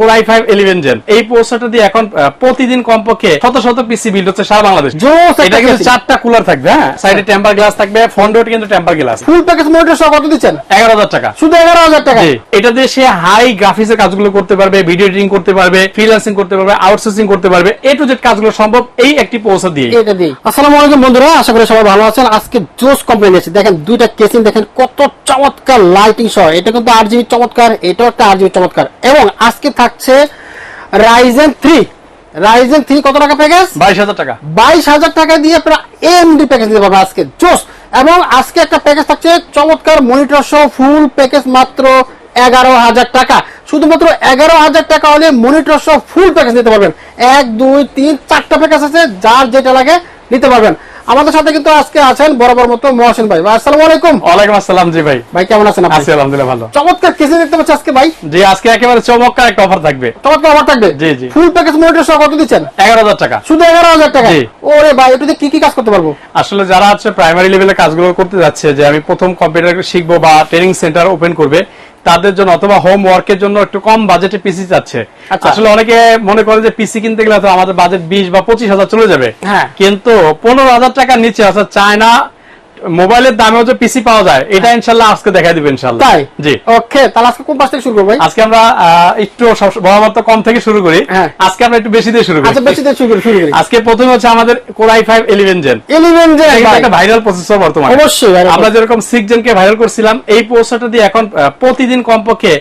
Core i five eleven gen এই প্রসেসরটা দিয়ে এখন প্রতিদিন কমপক্ষে শত শত পিসি বিল্ড হচ্ছে সারা বাংলাদেশ। এটা কিন্তু চারটা কুলার থাকবে হ্যাঁ? সাইডে টেম্পার গ্লাস থাকবে ফ্রন্ট ডোর কিন্তু temper glass full package monitor সহ কত দিচ্ছেন? এগারো হাজার টাকা। শুধু এগারো হাজার টাকা। এটা দিয়ে সে হাই গ্রাফিক্সের কাজগুলো করতে পারবে ভিডিও এডিটিং করতে পারবে ফ্রিল্যান্সিং করতে পারবে আউটসোর্সিং করতে পারবে। এ টু জেড কাজগুলো সম্ভব এই একটি প্রসেসর দিয়ে এটা আসসালামু আলাইকুম বন্ধুরা আশা করি সবাই ভালো আছেন। আজকে জোস কোম্পানি আছে দেখেন দুইটা কেসিং দেখেন কত চমৎকার লাইটিং সহ। এটা কিন্তু আট জিবি চমৎকার এটাও একটা আট জিবি চমৎকার। এবং আজকে থাকছে রাইজেন থ্রি রাইজেন থ্রি কত টাকা প্যাকেজ বাইশ হাজার টাকা। বাইশ হাজার টাকা দিয়ে প্রায় এমডি প্যাকেজ দিতে পারবে আজকে। জোস! এবং আজকে একটা প্যাকেজ থাকছে চমৎকার মনিটর সহ ফুল প্যাকেজ মাত্র এগারো হাজার টাকা। শুধুমাত্র এগারো হাজার টাকা হলে মনিটর সহ ফুল প্যাকেজ নিতে পারবেন। এক দুই তিন চারটা প্যাকেজ আছে যার যেটা লাগে নিতে পারবেন। আমাদের সাথে কিন্তু আজকে আছেন বরাবর মতো মহসেন ভাই। আসসালামু আলাইকুম। ওয়ালাইকুম আসসালাম জি ভাই। ভাই কেমন আছেন আপনি? আছি আলহামদুলিল্লাহ ভালো। চমৎকার কেসে দেখতে পাচ্ছি আজকে ভাই। জি আজকে একেবারে চমৎকার একটা অফার থাকবে। চমৎকার আমার থাকবে? জি, জি। ফুল প্যাকেজ মনিটর সহ কত দিচ্ছেন? এগারো হাজার টাকা। শুধু এগারো হাজার টাকা? জি। ওরে ভাই এটাতে কি কি কাজ করতে পারব? আসলে যারা হচ্ছে প্রাইমারি লেভেলে কাজগুলো করতে যাচ্ছে যে আমি প্রথম কম্পিউটার শিখব বা ট্রেনিং সেন্টার ওপেন করবে তাদের জন্য অথবা হোম ওয়ার্কের জন্য একটু কম বাজেটে পিসি চাচ্ছে আচ্ছা। আসলে অনেকে মনে করে যে পিসি কিনতে গেলে তো আমাদের বাজেট বিশ বা পঁচিশ হাজার চলে যাবে হ্যাঁ। কিন্তু পনেরো হাজার টাকার নিচে অর্থাৎ চায়না মোবাইলের দামেও যে পিসি পাওয়া যায় এটা ইনশাল্লাহ আজকে দেখা দিবে ইনশাল্লাহ। তাই? জি। ওকে তাহলে আজকে কোন পাশ থেকে শুরু করব ভাই? আজকে আমরা একটু বরাবর তো কম থেকে শুরু করি। হ্যাঁ। আজকে আমরা একটু বেশি দিয়ে শুরু করি। আচ্ছা বেশি দিয়ে শুরু করি শুরু করি। আজকে প্রথমে হচ্ছে আমাদের core i five eleven gen eleven যে এটা একটা ভাইরাল প্রসেসর বর্তমানে। অবশ্যই আমরা যেরকম সিক্স জেনকে ভাইরাল করছিলাম এই প্রসেসরটা দিয়ে এখন প্রতিদিন কমপক্ষে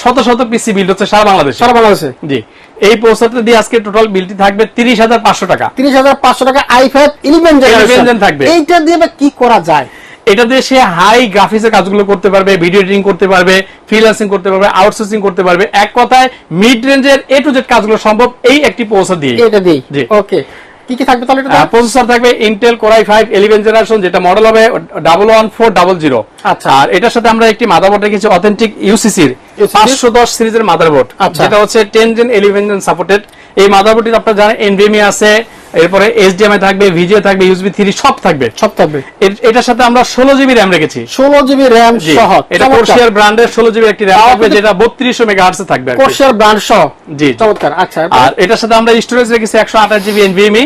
শত শত পিসি বিল্ড হচ্ছে সারা বাংলাদেশ। সারা বাংলাদেশে। জি। এই দিয়ে আজকে টোটাল বিলটি থাকবে তিরিশ হাজার পাঁচশো টাকা। তিরিশ হাজার পাঁচশো টাকা আই ফাইভ ইলেভেন থাকবে। এইটা দিয়ে কি করা যায়? এটা দিয়ে সে হাই গ্রাফিক্সের কাজগুলো করতে পারবে ভিডিও এডিটিং করতে পারবে ফ্রিল্যান্সিং করতে পারবে আউটসোর্সিং করতে পারবে। এক কথায় মিড রেঞ্জের এ টু জেড কাজগুলো সম্ভব এই একটি প্রসেসর দিয়ে এটা জি। ওকে কি কি থাকবে তাহলে এটা প্রসেসর থাকবে Intel core i five eleven generation যেটা মডেল হবে double one four double zero আচ্ছা। আর এটার সাথে আমরা একটি মাদারবোর্ড রেখেছি অথেন্টিক UCC এর দশ সিরিজের মাদারবোর্ড আচ্ছা। যেটা হচ্ছে ten gen eleven gen supported এই মাদারবোর্ডটি আপনারা জানেন NVMe আছে এরপরে এইচডিএমআই থাকবে ভিজিএ থাকবে ইউএসবি থ্রি সব থাকবে। সব থাকবে। এটার সাথে আমরা ষোলো জিবি র্যাম রেখেছি। ষোলো জিবি র্যাম সহ এটা কোর্সিয়ার ব্র্যান্ডের ষোলো জিবি একটি র্যাম থাকবে যেটা বত্রিশশো মেগা হার্টসে থাকবে কোর্সিয়ার ব্র্যান্ড সহ। জি চমৎকার আচ্ছা আর এটার সাথে আমরা স্টোরেজ রেখেছি একশো আঠাশ জিবি এনভিএমই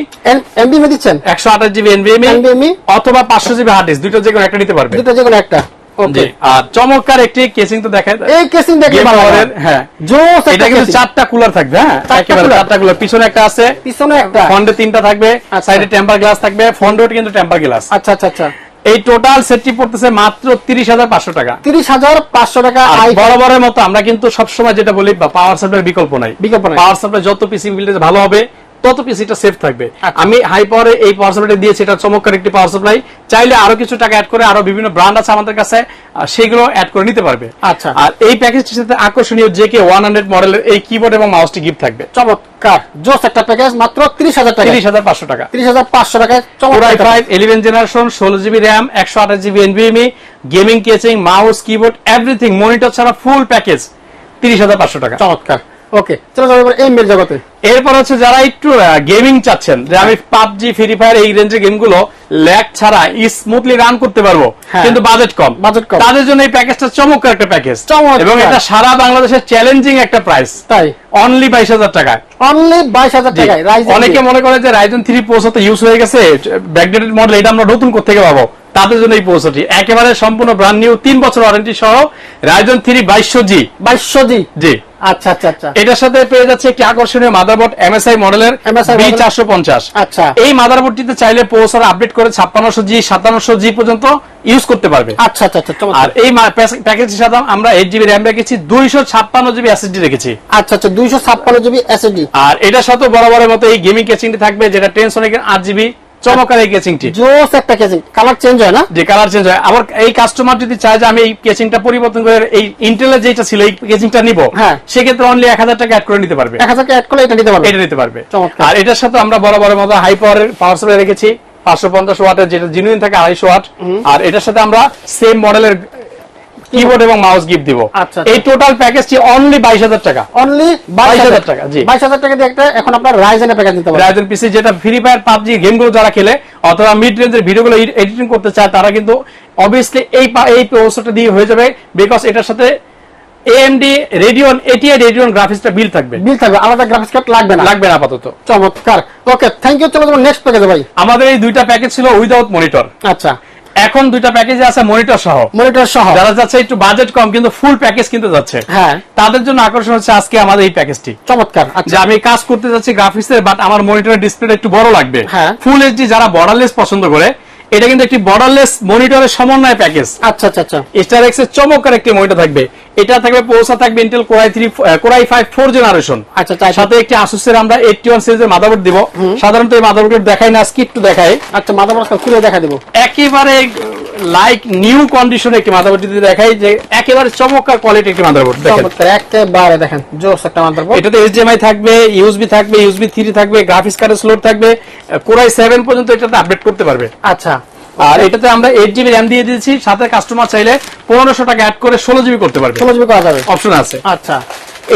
মে দিচ্ছেন? একশো আঠাশ জিবি এনভিএমই? অথবা পাঁচশো জিবি হার্ড ডিস্ক দুটো যে কোনো একটা নিতে পারবে। দুটো যে কোনো একটা। ওকে জি। আর চমৎকার একটি কেসিং তো দেখায় এই কেসিং দেখলে ভালো Power হ্যাঁ। জোস এটা কিন্তু চারটা কুলার থাকবে হ্যাঁ? একেবারে চারটা কুলার পিছনে একটা আছে পিছনে একটা। ফ্রন্টে তিনটা থাকবে আচ্ছা। সাইডে টেম্পার গ্লাস থাকবে ফ্রন্টে কিন্তু টেম্পার গ্লাস আচ্ছা আচ্ছা আচ্ছা। এই টোটাল সেটটি পড়তেছে মাত্র তিরিশ হাজার পাঁচশো টাকা। তিরিশ হাজার পাঁচশো টাকা বরাবরের মতো আমরা কিন্তু সবসময় যেটা বলি পাওয়ার সাপ্লাই বিকল্প নাই। বিকল্প পাওয়ার সাপ্লাই যত পিসি বিল্ডে ভালো হবে। তত পিসিটা সেফ থাকবে। আচ্ছা। আমি হাই পাওয়ারে এই পাওয়ার সাপ্লাই দিয়েছি এটা চমৎকার একটি পাওয়ার সাপ্লাই চাইলে আরও কিছু টাকা অ্যাড করে আরও বিভিন্ন ব্র্যান্ড আছে আমাদের কাছে সেগুলো অ্যাড করে নিতে পারবে। আচ্ছা। আর এই প্যাকেজটির সাথে আকর্ষণীয় যে কে ওয়ান হান্ড্রেড মডেলের এই কিবোর্ড এবং মাউসটি গিফট থাকবে। চমৎকার। জোস একটা প্যাকেজ মাত্র তিরিশ হাজার টাকা। তিরিশ হাজার পাঁচশো টাকা। তিরিশ হাজার পাঁচশো টাকায় চমৎকার ফাইভ ইলেভেন জেনারেশন ষোলো জিবি র্যাম একশো আঠাশ GB NVMe gaming casing mouse keyboard everything monitor ছাড়া ফুল প্যাকেজ তিরিশ হাজার পাঁচশো টাকা। চমৎকার। ওকে চলো যাব এবার জগতে এরপর হচ্ছে যারা একটু গেমিং চাচ্ছেন যে আমি পাবজি ফ্রি ফায়ার এই রেঞ্জের গেমগুলো ল্যাগ ছাড়া স্মুথলি রান করতে পারব হ্যাঁ। কিন্তু বাজেট কম Budget কম। তাদের জন্য এই প্যাকেজটা চমৎকার একটা প্যাকেজ। এবং এটা সারা বাংলাদেশের চ্যালেঞ্জিং একটা প্রাইস তাই অনলি বাইশ হাজার টাকায় অনলি বাইশ হাজার। টাকায় অনেকে মনে করে যে রাইজন থ্রি প্রসেসর ইউজ হয়ে গেছে ব্যাকডেটেড মডেল এটা আমরা নতুন করতে পাবো তাদের জন্য এই প্রসেসরটি একেবারে সম্পূর্ণ ব্র্যান্ড নিউ তিন বছর ওয়ারেন্টি সহ রাইজন থ্রি বাইশশো জি। বাইশশো জি? জি। আচ্ছা আচ্ছা আচ্ছা। এটার সাথে পেয়ে যাচ্ছে একটি আকর্ষণীয় মাদারবোর্ড এমএসআই মডেলের বি চারশো পঞ্চাশ। আচ্ছা। এই মাদারবোর্ডটিতে চাইলে প্রসেসর আপডেট করে ছাপ্পান্নশো জি সাতান্নশো জি পর্যন্ত ইউজ করতে পারবে। আচ্ছা আচ্ছা আর এই প্যাকেজের সাথে আমরা এইট জিবি র্যাম রেখেছি দুইশো ছাপ্পান্ন জিবি এসএসডি রেখেছি। আচ্ছা আচ্ছা দুইশো ছাপ্পান্ন জিবি এসএসডি আর এটার সাথে বরাবরের মতো এই গেমিং থাকবে যেটা টেনসনিকের আট জিবি চমৎকার এই কেচিংটি জোস একটা কালার চেঞ্জ হয় না? যে কালার চেঞ্জ হয়। আবার এই কাস্টমার যদি চায় যে আমি এই কেচিংটা পরিবর্তন করে এই ইন্টেলের যেটা ছিল এই কেচিংটা নিব হ্যাঁ। সেক্ষেত্রে অনলি এক হাজার টাকা অ্যাড করে নিতে পারবে। এক হাজার টাকা অ্যাড করলে এটা নিতে পারবে। এটা নিতে পারবে। আর এটার সাথে আমরা বরাবরের মতো হাই পাওয়ারের পাওয়ার সাপ্লাই রেখেছি। পাঁচশো পঞ্চাশ ওয়াটের যেটা জিনুইন থাকে আড়াইশো ওয়াট আর এটার সাথে আমরা সেম মডেলের কিবোর্ড এবং মাউস গিফট দিব। আচ্ছা, এই টোটাল প্যাকেজটি অনলি বাইশ হাজার টাকা। অনলি বাইশ 22,000 হাজার টাকা, জি। বাইশ হাজার টাকা দিয়ে একটা এখন আপনার রাইজেনের প্যাকেজ নিতে পারবে রাইজেন পিসি যেটা ফ্রি ফায়ার পাবজি গেমগুলো যারা খেলে অথবা মিড রেঞ্জের ভিডিওগুলো এডিটিং করতে চায় তারা কিন্তু অবভিয়াসলি এই এই প্রসেসরটা দিয়ে হয়ে যাবে বিকজ এটার সাথে এএমডি রেডিয়ন এটিআই রেডিয়ন গ্রাফিক্সটা বিল থাকবে। বিল থাকবে আলাদা গ্রাফিক্স কার্ড লাগবে না। লাগবে না আপাতত। চমৎকার। ওকে থ্যাংক ইউ চলো তোমার নেক্সট প্যাকেজে ভাই। আমাদের এই দুইটা প্যাকেজ ছিল উইদাউট মনিটর আচ্ছা। এখন দুইটা প্যাকেজ আছে মনিটর সহ। মনিটর সহ। যারা যাচ্ছে একটু বাজেট কম কিন্তু ফুল প্যাকেজ কিনতে যাচ্ছে। হ্যাঁ। তাদের জন্য আকর্ষণ হচ্ছে আজকে আমাদের এই প্যাকেজটি চমৎকার যে আচ্ছা আমি কাজ করতে যাচ্ছি গ্রাফিক্সের বাট আমার মনিটরের ডিসপ্লেটা একটু বড় লাগবে। হ্যাঁ। ফুল এইচডি যারা বর্ডারলেস পছন্দ করে এটা কিন্তু একটি বর্ডারলেস মনিটরের সমন্বয় প্যাকেজ আচ্ছা আচ্ছা আচ্ছা। স্টার এক্সের চমৎকার একটি মনিটর থাকবে। এটা থাকবে পৌঁছা থাকবে Intel core i three core i five four generation আচ্ছা সাথে একটি আসুসের আমরা এইটটি ওয়ান সিরিজের মাদারবোর্ড দিব। সাধারণত এই মাদারবোর্ড দেখাই না আজকে একটু দেখাই। আচ্ছা মাথা খুলে দেখা দেবো। একেবারে লাইক নিউ কন্ডিশনে একটি মাদারবোর্ড যদি দেখাই যে একেবারে চমৎকার কোয়ালিটি একটি মাদারবোর্ড দেখেন। একেবারে দেখেন জোস একটা মাথা এটাতে এইচডিএমআই থাকবে ইউএসবি থাকবে ইউএসবি থ্রি থাকবে গ্রাফিক্স কার্ডের স্লোট থাকবে কোরাই সেভেন পর্যন্ত এটাতে আপডেট করতে পারবে। আচ্ছা। আর এটাতে আমরা এইট জিবি র্যাম দিয়ে দিয়েছি সাথে কাস্টমার চাইলে পনেরোশো টাকা অ্যাড করে ষোলো জিবি করতে পারবে। ষোলো জিবি করা যাবে। অপশন আছে। আচ্ছা।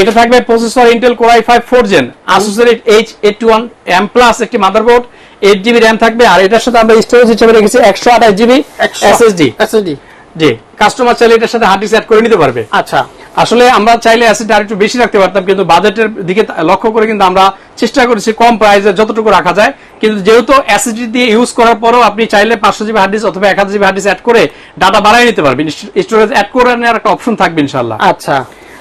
এটা থাকবে processor Intel core i five four gen আসুসের H eight one M plus একটি মাদারবোর্ড এইট জিবি র্যাম থাকবে আর এটার সাথে আমরা স্টোরেজ হিসেবে রেখেছি একশো আঠাশ জিবি এসএসডি এসএসডি জি। কাস্টমার চাইলে এটার সাথে হার্ডিস অ্যাড করে নিতে পারবে। আচ্ছা। আসলে আমরা চাইলে অ্যাসিড আর একটু বেশি রাখতে পারতাম কিন্তু বাজেটের দিকে লক্ষ্য করে কিন্তু আমরা চেষ্টা করেছি কম প্রাইসে যতটুকু রাখা যায়। কিন্তু যেহেতু অ্যাসিড দিয়ে ইউজ করার পরও আপনি চাইলে পাঁচশো জিবি হার্ড ডিস্ক অথবা এক হাজার জিবি হার্ড ডিস্ক অ্যাড করে ডাটা বাড়াই নিতে পারবেন। স্টোরেজ অ্যাড করে নেওয়ার একটা অপশন থাকবে ইনশাল্লাহ আচ্ছা।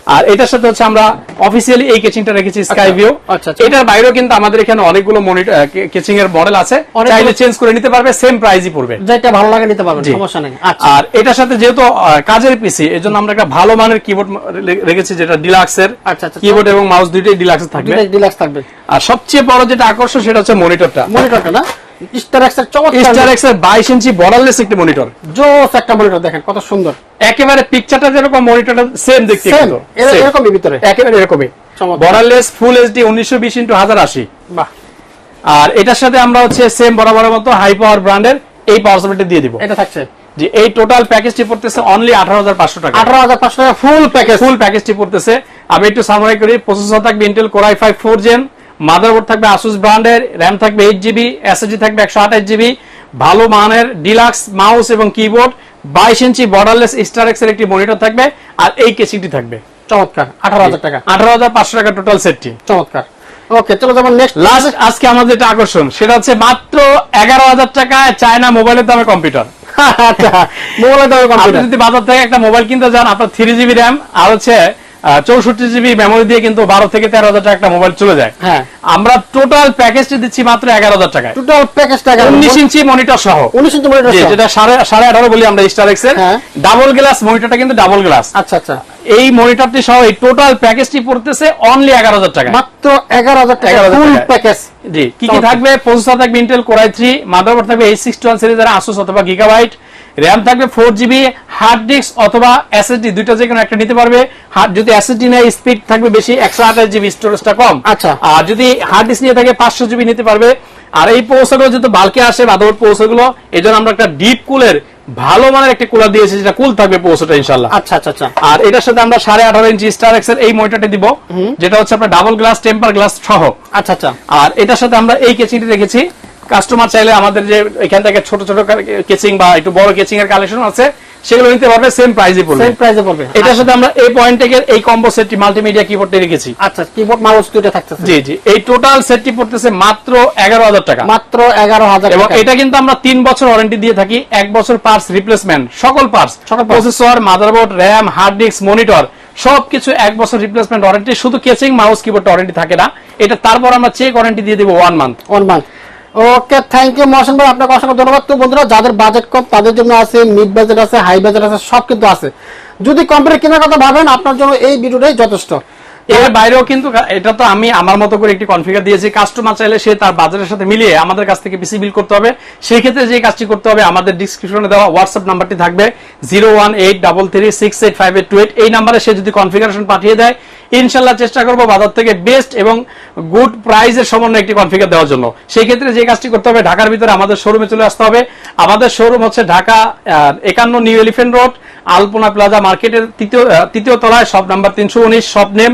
আর এটার সাথে হচ্ছে আমরা অফিসিয়ালি এই কেচিংটা রেখেছি স্কাই ভিউ আচ্ছা, আচ্ছা। এটার বাইরেও কিন্তু আমাদের এখানে অনেকগুলো কেচিং এর মডেল আছে। চাইলে চেঞ্জ করে নিতে পারবে সেম প্রাইসই পড়বে। যেটা ভালো লাগে নিতে পারবেন সমস্যা নেই। আচ্ছা। আর এটার সাথে যেহেতু কাজের পিসি এর জন্য আমরা একটা ভালো মানের কিবোর্ড রেখেছি যেটা ডিলাক্সের। আচ্ছা, আচ্ছা। কিবোর্ড এবং মাউস দুইটাই ডিলাক্স থাকবে। ডিলাক্স থাকবে। আর সবচেয়ে বড় যেটা আকর্ষণ সেটা হচ্ছে মনিটরটা মনিটরটা না? স্টার এক্সের চমৎকার স্টার এক্সের ইঞ্চি বর্ডারলেস একটি মনিটর জোস একটা মনিটর দেখেন কত সুন্দর। একেবারে পিকচারটা যেরকম মনিটরটা সেম দেখতে কিন্তু। এরকমই ভিতরে। একেবারে এরকমই। বর্ডারলেস ফুল এইচডি উনিশশো বিশ ইন্টু বাহ। আর এটার সাথে আমরা হচ্ছে সেম বরাবরের মতো হাই পাওয়ার ব্র্যান্ডের এই পাওয়ার সাপ্লাইটা দিয়ে দিব। এটা থাকছে। যে এই টোটাল প্যাকেজটি পড়তেছে অনলি আঠারো হাজার পাঁচশো টাকা। আঠারো পাঁচশো টাকা ফুল প্যাকেজ ফুল প্যাকেজটি পড়তেছে। আমি একটু সামারি করি। প্রসেসর থাকবে Intel core i five four gen motherboard থাকবে আসুস ব্র্যান্ডের র্যাম থাকবে এইট জিবি এসএসডি থাকবে একশো আঠাশ জিবি ভালো মানের ডিলাক্স মাউস এবং কিবোর্ড বাইশ ইঞ্চি বর্ডারলেস স্টার এক্সের একটি মনিটর থাকবে আর এই কেসিংটি থাকবে। চমৎকার আঠারো হাজার টাকা। আঠারো হাজার পাঁচশো টাকা টোটাল সেটটি চমৎকার। ওকে চলো নেক্সট লাস্ট আজকে আমাদের যেটা আকর্ষণ সেটা হচ্ছে মাত্র এগারো হাজার টাকায় চায়না মোবাইলের দামে কম্পিউটার আচ্ছা মোবাইলের দামে কম্পিউটার যদি বাজার থেকে একটা মোবাইল কিনতে যান আপনার থ্রি জিবি র্যাম আর হচ্ছে চৌষট্টি জিবি মেমোরি দিয়ে কিন্তু বারো থেকে তেরো হাজার টাকা একটা মোবাইল চলে যায়। হ্যাঁ। আমরা টোটাল প্যাকেজটি দিচ্ছি মাত্র এগারো হাজার টাকায়। টোটাল প্যাকেজ টাকা উনিশ ইঞ্চি মনিটর সহ। উনিশ ইঞ্চি মনিটর যেটা সাড়ে সাড়ে আঠারো বলি আমরা স্টার এক্সের। ডাবল গ্লাস মনিটরটা কিন্তু ডাবল গ্লাস আচ্ছা আচ্ছা। এই মনিটরটি সহ এই টোটাল প্যাকেজটি পড়তেছে অনলি এগারো হাজার টাকা মাত্র এগারো হাজার টাকা 11,000 ফুল টাকা। প্যাকেজ জি কি কি। থাকবে? প্রসেসর থাকবে Intel core i three motherboard থাকবে এইট সিক্সটি ওয়ান সিরিজের আসুস অথবা গিগাবাইট র্যাম থাকবে ফোর জিবি হার্ড ডিস্ক অথবা এসএসডি দুইটা যে কোনো একটা নিতে পারবে। যদি এসএসডি নেয় স্পিড থাকবে বেশি একশো আঠাশ জিবি স্টোরেজটা কম। আচ্ছা। আর যদি হার্ড ডিস্ক নিয়ে থাকে পাঁচশো জিবি নিতে পারবে। আর এই পৌঁছাগুলো যেহেতু বালকে আসে মাদারবোর্ড পৌঁছাগুলো এই জন্য আমরা একটা ডিপ কুলের ভালো মানের একটা কুলার দিয়েছি যেটা কুল থাকবে পৌঁছাটা ইনশাল্লাহ আচ্ছা আচ্ছা আচ্ছা। আর এটার সাথে আমরা সাড়ে আঠারো ইঞ্চি স্টার এক্সের এই মনিটরটি দিব যেটা হচ্ছে আপনার ডাবল গ্লাস টেম্পার গ্লাস সহ। আচ্ছা আচ্ছা। আর এটার সাথে আমরা এই কেচিংটি রেখেছি কাস্টমার চাইলে আমাদের যে এখান থেকে ছোট ছোট কেচিং বা একটু বড় কেচিং এর কালেকশন আছে সেগুলো নিতে পারবে সেম প্রাইসে পড়বে। সেম প্রাইসে পড়বে। এটার সাথে আমরা এই পয়েন্ট থেকে এই কম্বো সেটটি মাল্টিমিডিয়া কিবোর্ডটি রেখেছি। আচ্ছা কিবোর্ড মাউস দুইটা থাকতেছে। জি জি। এই টোটাল সেটটি পড়তেছে মাত্র এগারো হাজার টাকা। মাত্র এগারো হাজার এবং এটা কিন্তু আমরা তিন বছর ওয়ারেন্টি দিয়ে থাকি এক বছর পার্টস রিপ্লেসমেন্ট সকল পার্টস সকল processor motherboard RAM hard disk monitor সবকিছু এক বছর রিপ্লেসমেন্ট ওয়ারেন্টি শুধু কেচিং মাউস কিবোর্ড ওয়ারেন্টি থাকে না। এটা তারপর আমরা চেক ওয়ারেন্টি দিয়ে দিব one month one month okay thank you Mohsen ভাই আপনাকে অসংখ্য ধন্যবাদ। তো বন্ধুরা, যাদের বাজেট কম, তাদের জন্য আছে মিড বাজেট আছে হাই বাজেট আছে সব কিন্তু আছে। যদি কম্পিউটার কেনার কথা ভাবেন, আপনার জন্য এই ভিডিওটাই যথেষ্ট। এর বাইরেও কিন্তু এটা তো আমি আমার মতো করে একটি কনফিগার দিয়েছি। কাস্টমার চাইলে সে তার বাজারের সাথে মিলিয়ে আমাদের কাছ থেকে পিসি বিল করতে হবে। সেই ক্ষেত্রে যে কাজটি করতে হবে আমাদের ডিসক্রিপশনে দেওয়া হোয়াটসঅ্যাপ নাম্বারটি থাকবে। Zero one eight double three six eight five eight two eight এই নাম্বারে সে যদি কনফিগারেশন পাঠিয়ে দেয় ইনশাল্লাহ চেষ্টা করব বাজার থেকে বেস্ট এবং গুড প্রাইজের সমন্বয়ে একটি কনফিগার দেওয়ার জন্য। সেই ক্ষেত্রে যে কাজটি করতে হবে ঢাকার ভিতরে আমাদের শোরুমে চলে আসতে হবে। আমাদের শোরুম হচ্ছে ঢাকা একান্ন new Elephant road Alpana plaza মার্কেটের তৃতীয় তৃতীয় তলায় সব নাম্বার তিনশো উনিশ সব নেম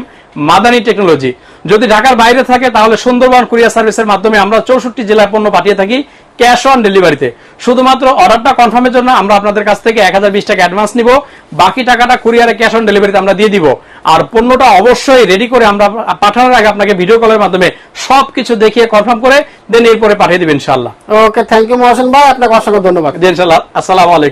মাদানী টেকনোলজি। যদি ঢাকার বাইরে থাকে তাহলে সুন্দরবন কুরিয়ার সার্ভিসের মাধ্যমে আমরা চৌষট্টি জেলায় পণ্য পাঠিয়ে থাকি ক্যাশ অন ডেলিভারিতে। শুধুমাত্র অর্ডারটা কনফার্মের জন্য আমরা আপনাদের কাছ থেকে এক হাজার বিশ টাকা অ্যাডভান্স নিব। বাকি টাকাটা কুরিয়ারে ক্যাশ অন ডেলিভারিতে আমরা দিয়ে দিব। আর পণ্যটা অবশ্যই রেডি করে আমরা পাঠানোর আগে আপনাকে ভিডিও কলের মাধ্যমে সবকিছু দেখিয়ে কনফার্ম করে দেন এরপরে পাঠিয়ে দেবেন ইনশাল্লাহ ওকে থ্যাংক ইউ মহাসেন ভাই আপনাকে অসংখ্য ধন্যবাদ। ইনশাল্লাহ আসসালামু আলাইকুম।